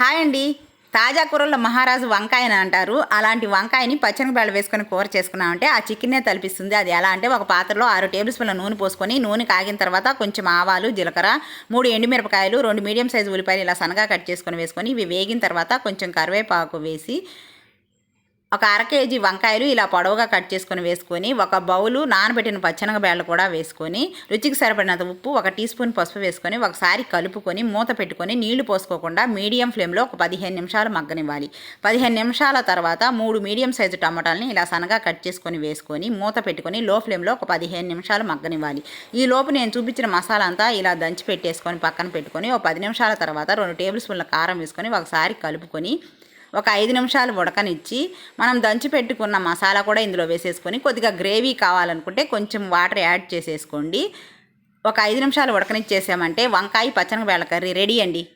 Hi అండి తాజా కూరల్లో మహారాజు వంకాయ అని అంటారు. అలాంటి వంకాయని పచ్చనిపాయలు వేసుకొని కూర చేసుకున్నామంటే ఆ చికెన్నే తలిపిస్తుంది. అది ఎలా అంటే ఒక పాత్రలో ఆరు టేబుల్ స్పూన్ల నూనె పోసుకొని నూనె కాగిన తర్వాత కొంచెం ఆవాలు జీలకర్ర మూడు ఎండుమిరపకాయలు రెండు మీడియం సైజు ఉల్లిపాయలు ఇలా సన్నగా కట్ చేసుకొని వేసుకొని ఇవి వేగిన తర్వాత కొంచెం కరివేపాకు వేసి ఒక అర కేజీ వంకాయలు ఇలా పొడవుగా కట్ చేసుకొని వేసుకొని ఒక బౌలు నానబెట్టిన పచ్చనగబేళ్ళు కూడా వేసుకొని రుచికి సరిపడినంత ఉప్పు ఒక టీ స్పూన్ పసుపు వేసుకొని ఒకసారి కలుపుకొని మూత పెట్టుకొని నీళ్ళు పోసుకోకుండా మీడియం ఫ్లేమ్లో ఒక పదిహేను నిమిషాలు మగ్గనివ్వాలి. పదిహేను నిమిషాల తర్వాత మూడు మీడియం సైజు టమాటాలని ఇలా సన్నగా కట్ చేసుకొని వేసుకొని మూత పెట్టుకొని లో ఫ్లేమ్లో ఒక పదిహేను నిమిషాలు మగ్గనివ్వాలి. ఈ లోపు నేను చూపించిన మసాలా అంతా ఇలా దంచి పెట్టేసుకొని పక్కన పెట్టుకొని ఒక పది నిమిషాల తర్వాత రెండు టేబుల్ స్పూన్ల కారం వేసుకొని ఒకసారి కలుపుకొని ఒక ఐదు నిమిషాలు ఉడకనిచ్చి మనం దంచి పెట్టుకున్న మసాలా కూడా ఇందులో వేసేసుకొని కొద్దిగా గ్రేవీ కావాలనుకుంటే కొంచెం వాటర్ యాడ్ చేసేసుకోండి. ఒక ఐదు నిమిషాలు ఉడకనిచ్చేసామంటే వంకాయ పచ్చనగ బేళ్ళ కర్రీ రెడీ అండి.